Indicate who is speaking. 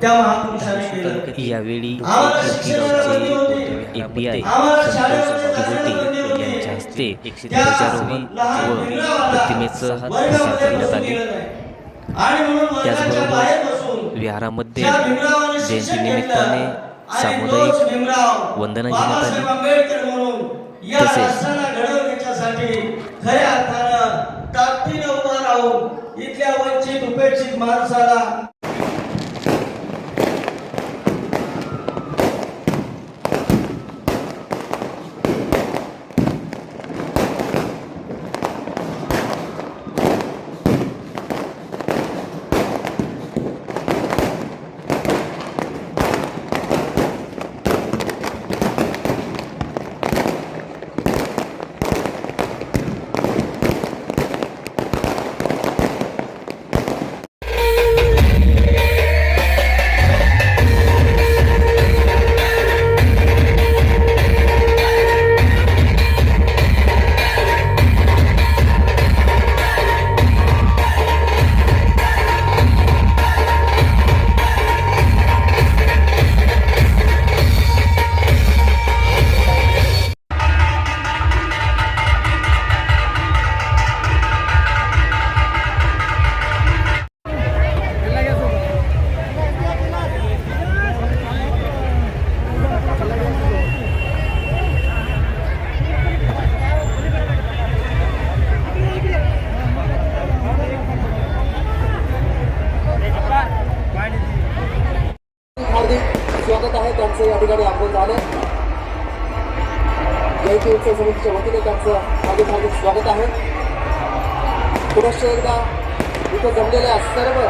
Speaker 1: त्या महापुरुषाने केलं.
Speaker 2: यावेळी एपीआय यांच्या हस्ते ध्वजारोहण व प्रतिमेचं प्रसार करण्यात आले. त्याचबरोबर विहारामध्ये जयंतीनिमित्ताने सामुदायिक वंदना घेण्यात आली. तसेच
Speaker 1: इथल्या वंचित उपेक्षित माणसाला
Speaker 3: स्वागत आहे. त्यांचं या ठिकाणी आपण झालं जयंती उत्सव समितीच्या वतीने त्यांचं हार्दिक हार्दिक स्वागत आहे. पुनश्च एकदा इथं जमलेल्या सर्व